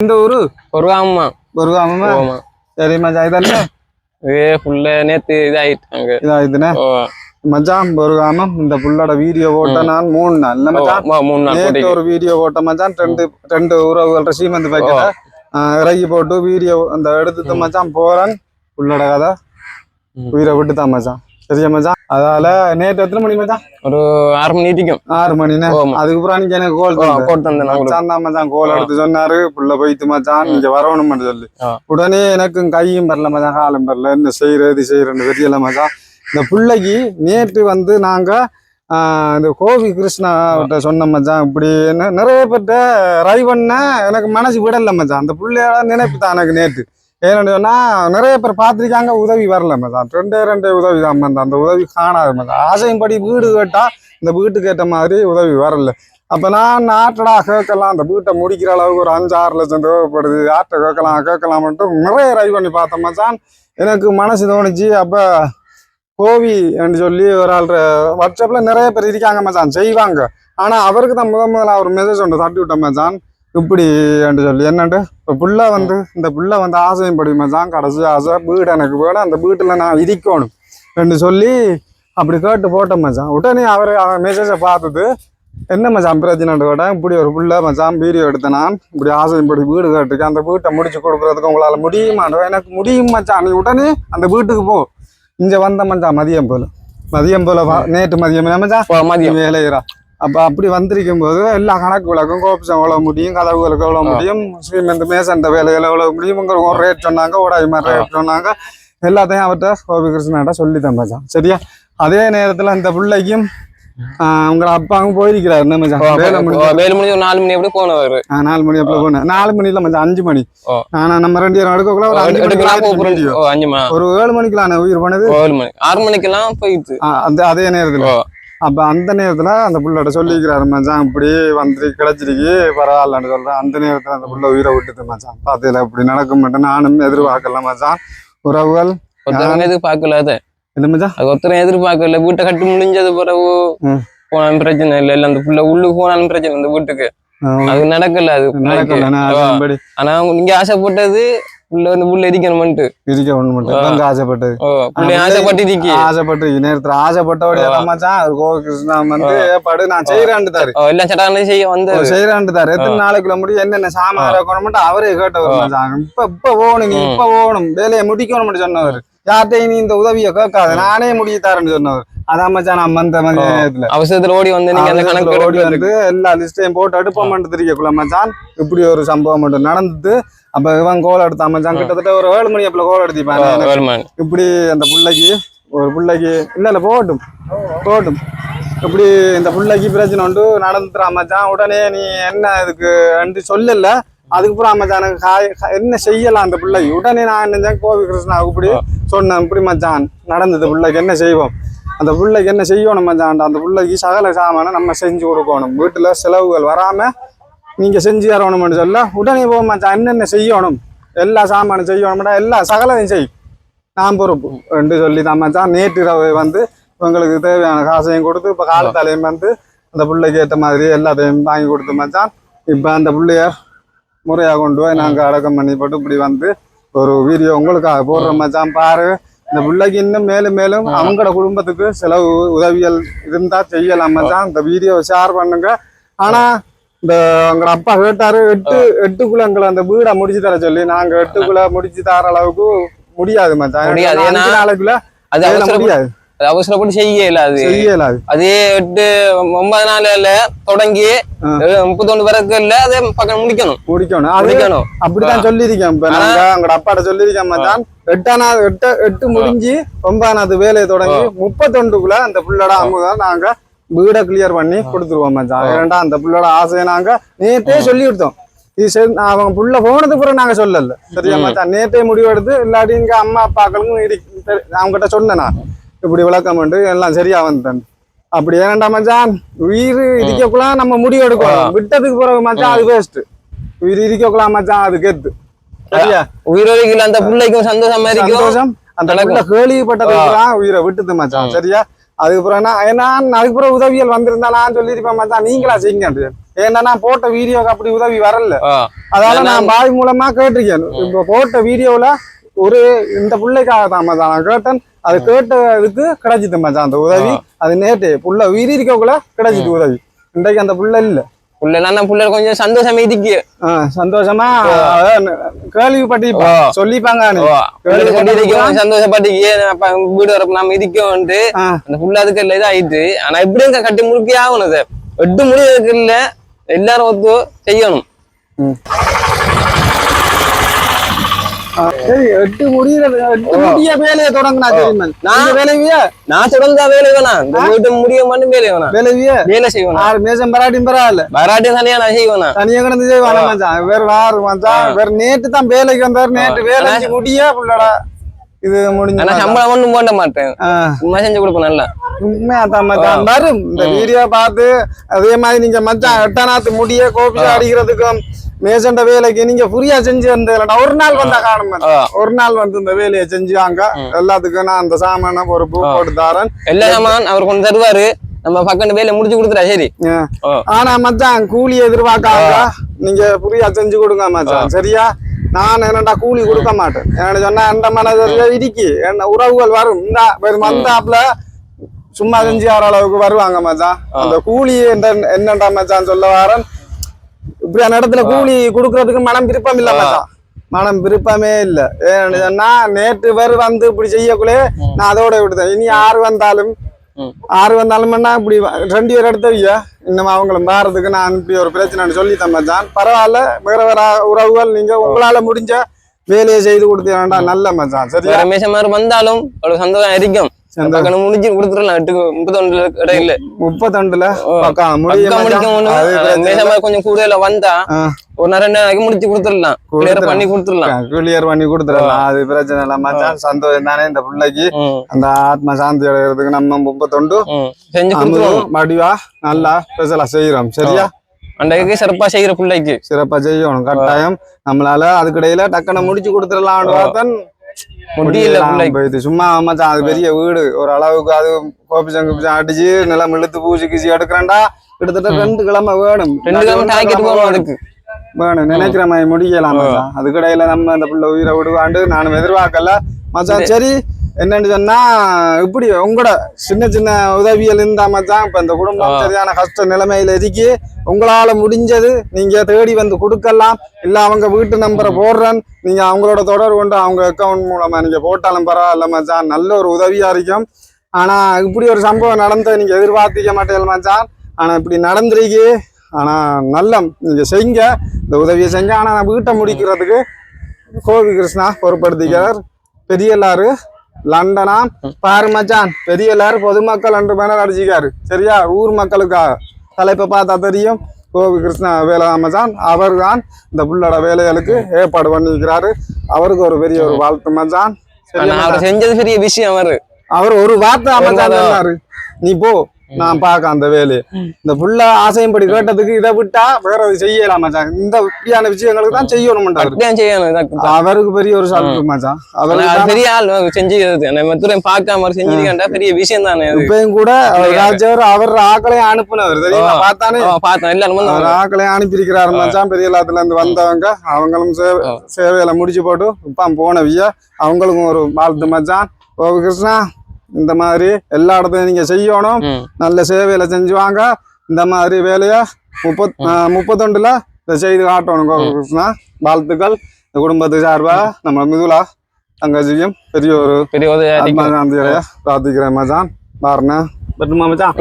இந்த ஊரு? ஆமாமா ஆமா சரி மச்சான் இதெல்லாம் ஏ ஃபுல்லா நேத்து இதாயிட்டாங்க மச்சான் ஒரு ஆமாம் இந்த புள்ளோட வீடியோ போட்ட நான் மூணு நாள். இல்ல மச்சான்? மூணு நாள் நேத்து ஒரு வீடியோ போட்ட மச்சான் ரெண்டு ரெண்டு உறவுகள் சீமந்து பாக்கெட்ட இறக்கி போட்டு வீடியோ அந்த எடுத்து மச்சான் போறேன். புள்ளோட கதை. உயிரை விட்டுதான் மச்சான். மச்சான்? அதால நேற்று எத்தனை மணி மச்சான்? ஒரு ஆறு மணி இருக்கும் ஆறு ஆமா. அதுக்கப்புறம் நீங்க எனக்கு கோல் கோட் தந்தேன் மச்சான் தான் மச்சான். கோல் எடுத்து சொன்னாரு. புள்ள போயிட்டு மச்சான். நீங்க வரணும்னு சொல்லி. உடனே எனக்கும் கையும் வரல மச்சான். காலும் வரல. என்ன செய்யறது செய்யறேன்னு தெரியல மச்சான். இந்த பிள்ளைக்கு நேற்று வந்து நாங்க இந்த கோவி கிருஷ்ணா கிட்ட சொன்ன மச்சான். இப்படி நிறைய பேர்ட்ட ரைவண்ண எனக்கு மனசு விடல மச்சான். அந்த பிள்ளையோட நினைப்பு தான் எனக்கு நேற்று ஏன்னு சொன்னால் நிறைய பேர் பார்த்துருக்காங்க உதவி வரல மச்சான். ரெண்டே ரெண்டே உதவி தான் மச்சான். அந்த உதவி காணாது ஆசையும் ஆசையின்படி வீடு கேட்டால் இந்த வீட்டுக்கு ஏற்ற மாதிரி உதவி வரல. அப்போ நான் ஆட்டடா கேட்கலாம். அந்த வீட்டை முடிக்கிற அளவுக்கு ஒரு அஞ்சு ஆறு லட்சம் தேவைப்படுது. ஆட்டை கேட்கலாம்? கேட்கலாம்ட்டு நிறைய ரை பண்ணி பார்த்தேன் மச்சான். எனக்கு மனசு தோணுச்சு. அப்போ கோவி என்று சொல்லி ஒரு ஆள் வாட்ஸ்அப்பில் நிறைய பேர் இருக்காங்க மச்சான். செய்வாங்க. ஆனால் அவருக்கு தான் முத முதல்ல ஒரு மெசேஜ் ஒன்று தட்டி விட்டேன் மச்சான். இப்படி என்று சொல்லி. என்னண்டு? இப்போ புள்ள வந்து இந்த புள்ள வந்து ஆசையும் படி மச்சான் கடைசி ஆசை. வீடு எனக்கு வேணும். அந்த வீட்டில் நான் இருக்கணும் என்று சொல்லி அப்படி கேட்டு போட்டேன் மச்சான். உடனே அவர் அவன் மெசேஜை பார்த்துட்டு என்ன மச்சான் பிரச்சனை கூட இப்படி ஒரு புள்ள மச்சான் வீடியோ எடுத்தேன் நான் இப்படி ஆசைப்படி வீடு கேட்டிருக்கேன். அந்த வீட்டை முடிச்சு கொடுக்குறதுக்கு உங்களால் முடியுமாண்டோ எனக்கு முடியும் மச்சான். நீ உடனே அந்த வீட்டுக்கு போ. இங்க வந்த மச்சான் மதியம் போல. மதியம் போல நேற்று மதியம். மச்சான்? மதியம். வேலைகிறா அப்ப அப்படி வந்திருக்கும் போது எல்லா கணக்கு விளக்கும் கோபிசம் எவ்வளவு முடியும் கதவுகளுக்கு எவ்வளவு முடியும் ஸ்ரீமந்த் மேசண்ட வேலைகள் எவ்வளவு முடியும் ஒரு ரேட் சொன்னாங்க உடாய் மாதிரி ரேட் சொன்னாங்க. எல்லாத்தையும் அவர்கிட்ட கோபி கிருஷ்ணாட்ட சொல்லித்தேன் மச்சான் சரியா? அதே நேரத்துல இந்த பிள்ளைக்கும் ஆஹ் உங்க அப்பாவும் போயிருக்கிறாரு. என்ன மச்சான்? வேலை முடிஞ்சு நாலு மணி எப்படி போனவர்? நாலு மணி அப்பல போனேன் நாலு மணி இல்ல மச்சான் அஞ்சு மணி. ஆனா நம்ம ரெண்டு பேரும் எடுக்கக்குள்ள ஒரு அஞ்சு மணிக்கு மணி. ஒரு ஏழு மணிக்கெல்லாம் உயிர் பண்ணது ஏழு மணி. ஆறு மணிக்கெல்லாம் போயிட்டு. அந்த அதே நேரத்துல. அப்ப அந்த நேரத்துல அந்த புள்ளோட சொல்லிக்கிறாரு மச்சான் இப்படி வந்து கிடைச்சிருக்கு பரவாயில்லன்னு சொல்றேன் அந்த நேரத்துல அந்த புள்ள உயிரை விட்டுது மச்சான் பாத்துல இப்படி நடக்கும் மட்டும் நானும் எதிர்பார்க்கல மச்சான். உறவுகள் எதிர்பார்க்கல அது. என்ன மச்சான்? அது ஒருத்தரும் எதிர்பார்க்கல வீட்டை கட்டி முடிஞ்சது பிறகு. போனாலும் பிரச்சனை இல்லை இல்ல அந்த புள்ள உள்ளுக்கு போனாலும் பிரச்சனை இந்த வீட்டுக்கு. அது நடக்கல அது நடக்கல ஆனா நீங்க ஆசைப்பட்டது புள்ள வந்து புள்ள இருக்கணும்ட்டு இருக்க ஒண்ணு ஓ புள்ள ஆசைப்பட்டு இருக்கி ஆசைப்பட்டு நேரத்துல ஆசைப்பட்டபடியா தான் மச்சான் அவர் கோவில் கிருஷ்ணா வந்து ஏற்பாடு நான் ஓ, எல்லாம் சட்டான செய்ய வந்து. செய்யறான்னு தாரு. எத்தனை நாளைக்குள்ள முடியும் என்னென்ன சாமான் இருக்கணும் அவரே கேட்டவர் மச்சான். இப்ப இப்ப போகணும் நீ இப்ப போகணும் வேலையை முடிக்கணும்னு சொன்னவர். யார்கிட்டயும் நீ இந்த உதவியை கேட்காத. நானே முடிய தரேன்னு சொன்னவர். அதான் மச்சான் வந்த மதிய நேரத்துல அவசரத்துல ஓடி வந்து நீங்க அந்த கணக்கு ஓடி. வந்து எல்லா லிஸ்டையும் போட்டு எடுப்போம் மட்டும் தெரியக்குள்ள மச்சான் இப்படி ஒரு சம்பவம் மட்டும் நடந்தது அப்ப இவன் கோல் எடுத்தான் மச்சான் கிட்டத்தட்ட ஒரு ஏழு மணி அப்பல கோல் எடுத்திப்பான் இப்படி அந்த புள்ளைக்கு ஒரு புள்ளைக்கு இல்ல இல்ல போகட்டும் போகட்டும். இப்படி இந்த புள்ளைக்கு பிரச்சனை உண்டு நடந்துறா மச்சான் உடனே நீ என்ன இதுக்கு சொல்லல. அதுக்கப்புறம் மச்சான் எனக்கு என்ன செய்யலாம் அந்த பிள்ளைக்கு உடனே நான் என்ன கோவி கிருஷ்ணாவுக்கு இப்படி சொன்னேன் இப்படி மச்சான் நடந்தது பிள்ளைக்கு என்ன செய்வோம்? அந்த பிள்ளைக்கு என்ன செய்யணும் மச்சான் அந்த பிள்ளைக்கு சகல சாமான நம்ம செஞ்சு கொடுக்கணும். வீட்டுல செலவுகள் வராம நீங்க செஞ்சு தரணும்னு சொல்ல உடனே போ மச்சான் என்னென்ன செய்யணும்? எல்லா சாமானும் செய்யணும்டா எல்லா சகலையும் செய். நான் பொறுப்பு என்று சொல்லி தான் மச்சான் நேற்று இரவு வந்து இவங்களுக்கு தேவையான காசையும் கொடுத்து இப்போ காலத்தாலையும் வந்து அந்த பிள்ளைக்கு ஏற்ற மாதிரி எல்லாத்தையும் வாங்கி கொடுத்து மச்சான் இப்போ அந்த பிள்ளைய முறையாக கொண்டு போய் நாங்கள் அடக்கம் பண்ணி போட்டு இப்படி வந்து ஒரு வீடியோ உங்களுக்காக போடுறோம் மச்சான் பாரு. இந்த பிள்ளைக்கு இன்னும் மேலும் மேலும் அவங்களோட குடும்பத்துக்கு செலவு உதவிகள் இருந்தா செய்யலாம் மச்சான் இந்த வீடியோ ஷேர் பண்ணுங்க. ஆனா இந்த உங்களோட அப்பா கேட்டாரு எட்டு எட்டுக்குள்ள எங்களை அந்த வீடை முடிச்சு தர சொல்லி நாங்க எட்டுக்குள்ள முடிச்சு தர அளவுக்கு முடியாது மச்சான். நாளைக்குள்ள முடியாது. அது அவசரப்பட்டு செய்யல அது. செய்யலாது அதே. எட்டு ஒன்பது நாள்ல தொடங்கி. முப்பத்தொன்னு பிறகு இல்ல அதே பக்கம் முடிக்கணும். முடிக்கணும். முடிக்கணும். அப்படித்தான் சொல்லியிருக்கேன் இப்ப நாங்க. உங்களோட அப்பாட்ட சொல்லியிருக்கேன் மச்சான் எட்டானாவது எட்டு எட்டு முடிஞ்சு ஒன்பதானாவது வேலையை தொடங்கி முப்பத்தொண்டுக்குள்ள அந்த புள்ளோட அமுதான் நாங்க வீடை கிளியர் பண்ணி கொடுத்துருவோம் மச்சான் ஏன்டா அந்த புள்ளோட ஆசையை நாங்க நேத்தே சொல்லி கொடுத்தோம் இது சரி அவங்க புள்ள போனது பிறகு நாங்க சொல்லல. சரியா. மச்சான் நேத்தே முடிவெடுத்து இல்லாட்டி இங்க அம்மா அப்பாக்களுக்கும் அவங்ககிட்ட சொன்னேன் நான். இப்படி விளக்கம் பண்ணி எல்லாம் சரியா வந்தேன் அப்படி ஏன்டா மச்சான்? உயிர் இருக்கக்குள்ள நம்ம முடிவு எடுக்கணும். விட்டதுக்கு பிறகு மச்சான் அது வேஸ்ட் உயிர் இருக்கக்குள்ள மச்சான் அது கெத்து. சரியா? உயிரோகில அந்த பிள்ளைக்கும் சந்தோஷமா இருக்கும் சந்தோஷம். அந்த புள்ள கேள்விப்பட்டதுக்கு தான் உயிரை விட்டுது மச்சான். சரியா? அதுக்கப்புறம் நான் ஏன்னா அதுக்கப்புறம் உதவிகள் வந்திருந்தா நான் சொல்லியிருப்பேன் மச்சான். நீங்களா செய்யுங்க ஏன்னா நான் போட்ட வீடியோக்கு அப்படி உதவி வரல. அதால நான் நான் பாய் மூலமா கேட்டிருக்கேன். இப்போ போட்ட வீடியோல ஒரு இந்த பிள்ளைக்காக தான் மச்சான் நான் கேட்டேன். அது கேட்டதுக்கு கிடைச்சிது மச்சான் அந்த உதவி. அது நேற்று புள்ள உயிர் இருக்கக்குள்ள கிடைச்சிது உதவி. இன்றைக்கு அந்த புள்ள இல்ல. புள்ள நான் புள்ள கொஞ்சம் சந்தோஷமா இருக்கு. ஆ, சந்தோஷமா கேள்விப்பட்டு. சொல்லிப்பாங்க சந்தோஷப்பட்டு வீடு வரப்ப நம்ம இருக்கோம்ட்டு ஆ. அந்த புள்ள அதுக்கு இல்லை இதாயிட்டு. ஆனா எப்படியும் கட்டி முறுக்கி ஆகணும் எட்டு முடிவுக்கு இல்ல எல்லாரும் ஒத்து செய்யணும். எட்டு முடியல எட்டு முடிய வேலையை தொடங்கினா தெரியுமா? நான் வேலைவிய நான் தொடர்ந்தா வேலை வேணாம். இந்த வீட்டு முடிய மட்டும் வேலை வேணாம். வேலைவிய வேலை செய்வேன் ஆறு மேசம் பராட்டியும் பரவாயில்ல. வராட்டியும் தனியா நான் செய்வேன் தனியா கிடந்து மச்சான்? வேற வாரு மச்சான். வேற நேற்று தான் வேலைக்கு வந்தாரு. நேற்று வேலை முடிய புள்ளடா? இது முடிஞ்சு ஆனா சம்பளம் ஒண்ணும் போட மாட்டேன். சும்மா செஞ்சு கொடுப்பேன் நல்லா. வரும். இந்த வீடியோ பார்த்து அதே மாதிரி நீங்க மச்சான் எட்டானாத்து முடிய கோபி அடிக்கிறதுக்கும் மேசண்ட வேலைக்கு நீங்க ஃப்ரீயா செஞ்சு வந்தீங்களா ஒரு நாள் வந்தா காணும். ஒரு நாள் வந்து இந்த வேலையை செஞ்சாங்க எல்லாத்துக்கும் நான் அந்த சாமான ஒரு பூ போட்டு தரேன் எல்லா சாமான் அவர் கொண்டு தருவாரு. நம்ம பக்கம் வேலையை முடிச்சு கொடுத்துறா சரி. ஆனா மச்சான் கூலி எதிர்பார்க்காங்க நீங்க புரியா செஞ்சு கொடுங்க மச்சான். சரியா? நான் என்னடா கூலி கொடுக்க மாட்டேன். என்ன சொன்னா அந்த மனதில் இடிக்கி. என்ன உறவுகள் வரும். இந்த வந்தாப்புல சும்மா செஞ்சு வர அளவுக்கு வருவாங்க மச்சான். அந்த கூலி என்ன- என்னடா மச்சான் சொல்ல வரேன்? இப்படியான இடத்துல கூலி கொடுக்கறதுக்கு மனம் விருப்பம் இல்ல மனம் விருப்பமே இல்ல. ஏன்னு சொன்னா நேற்று பேர் வந்து இப்படி செய்யக்குள்ளே நான் அதோட விடுதேன் இனி யாரு வந்தாலும். ஆறு வந்தாலும்னா இப்படி ரெண்டு பேர் எடுத்தவிய? இன்னும் அவங்களும் வாரதுக்கு நான் இப்படி ஒரு பிரச்சனைன்னு சொல்லித்தேன் மச்சான். பரவாயில்ல வேற வேற உறவுகள் நீங்க உங்களால முடிஞ்ச வேலையை செய்து கொடுத்தீங்கன்னா நல்ல மச்சான். சரியா? வேற மேசம் மாதிரி வந்தாலும் சந்தோஷம் இருக்கும் பக்கம் முடிச்சு கொடுத்துடலாம். எட்டுக்கு இடையில முப்பத்தொண்டுல ஓ. பக்கம் மாதிரி கொஞ்சம் கூடுதல வந்தா. ஒரு நேரம் நாளைக்கு முடிச்சு கொடுத்துடலாம். கிளியர் பண்ணி கொடுத்துடலாம். கிளியர் பண்ணி கொடுத்துடலாம். அது பிரச்சனை இல்ல. மச்சான் சந்தோஷம் தானே இந்த பிள்ளைக்கு அந்த ஆத்ம சாந்தி அடைகிறதுக்கு நம்ம முப்பத்தொண்டு. செஞ்சு மடிவா நல்லா ஸ்பெஷலா செய்யறோம். சரியா? அன்றைக்கு சிறப்பா செய்யற பிள்ளைக்கு. சிறப்பா செய்யணும். கட்டாயம். நம்மளால அதுக்கிடையில டக்குன்னு முடிச்சு கொடுத்துடலாம் பார்த்தன். முடியல சும்மா மச்சான் அது பெரிய வீடு. ஒரு அளவுக்கு அது கோபி சங்கு அடிச்சு நிலம் இழுத்து பூசி கீசி எடுக்கிறேன்டா. கிட்டத்தட்ட ரெண்டு கிழமை வேணும். ரெண்டு கிழமை அதுக்கு. வேணும். நினைக்கிற மாதிரி முடிக்கலாம் அதுக்கிடையில நம்ம அந்த பிள்ளை உயிரை விடுவாண்டு நானும் எதிர்பார்க்கல. மச்சான் சரி என்னன்னு சொன்னா இப்படி உங்களோட சின்ன சின்ன உதவிகள் இருந்தா மச்சான் இப்ப இந்த குடும்பம் சரியான கஷ்ட நிலைமையில இருக்கி. உங்களால முடிஞ்சது நீங்க தேடி வந்து கொடுக்கலாம். இல்ல அவங்க வீட்டு நம்பரை போடுறேன். நீங்க அவங்களோட தொடர்பு கொண்டு அவங்க அக்கவுண்ட் மூலமா நீங்க போட்டாலும் பரவாயில்ல மச்சான். நல்ல ஒரு உதவியா இருக்கும். ஆனா இப்படி ஒரு சம்பவம் நடந்ததை நீங்க எதிர்பார்த்திக்க மாட்டீங்க மச்சான். ஆனா இப்படி நடந்திருக்கு. ஆனா நல்ல நீங்க செய்யுங்க. இந்த உதவியை செஞ்ச ஆனா நான் வீட்டை முடிக்கிறதுக்கு கோவி கிருஷ்ணா பொறுப்படுத்திக்கிறார் பெரிய எல்லாரு லண்டனா? பாரு மச்சான் பெரிய எல்லாரு பொதுமக்கள் ரெண்டு பேனர் அடிச்சிக்காரு. சரியா? ஊர் மக்களுக்காக. தலைப்பை பார்த்தா தெரியும். கோவி கிருஷ்ணா வேலை மச்சான். அவர் தான் இந்த புள்ளோட வேலைகளுக்கு ஏற்பாடு பண்ணிக்கிறாரு அவருக்கு ஒரு பெரிய ஒரு வாழ்த்து மச்சான். செஞ்சது பெரிய விஷயம் அவரு. அவர் ஒரு வார்த்தை. சொன்னாரு. நீ போ. நான் பார்க்க அந்த வேலையை இந்த புள்ள ஆசையும்படி கேட்டதுக்கு இதை விட்டா வேற எது செய்யலாம் மச்சான். இந்த இப்படியான விஷயங்களுக்கு தான் செய்யணும் இதாக்கு. அவருக்கு பெரிய ஒரு சால்வு மச்சான். அது தான் பெரிய ஆள் அவர் செஞ்சது நம்ம துறையும் பார்க்காம அவர் செஞ்சிருக்காண்டா பெரிய விஷயம் தானே அது. இப்பயும் கூட அவர் ராஜவர் அவர் ஆக்களையும் அனுப்புனவர் தெரியுமா. பார்த்தானே? பார்த்தேன். எல்லாரும் அவர். ஆக்களையும் அனுப்பியிருக்கிறாரு மச்சான். பெரிய எல்லாத்துல இருந்து வந்தவங்க அவங்களும் சேவை. சேவையில முடிச்சு போட்டு இப்ப போனவிய? அவங்களுக்கும் ஒரு வாழ்த்து மச்சான். ஓ கிருஷ்ணா இந்த மாதிரி எல்லா இடத்துலையும் நீங்க செய்யணும். நல்ல சேவையில செஞ்சு வாங்க. இந்த மாதிரி வேலையை முப்பத் முப்பத்தொண்டுல இதை செய்து காட்டணும். கிருஷ்ணா வாழ்த்துக்கள். இந்த குடும்பத்து சார்பா நம்ம மிதுலா தங்கச்சியும் பெரிய ஒரு பெரிய பிரார்த்திக்கிறேன் மச்சான். பாருங்க பட்டுமா மச்சான்?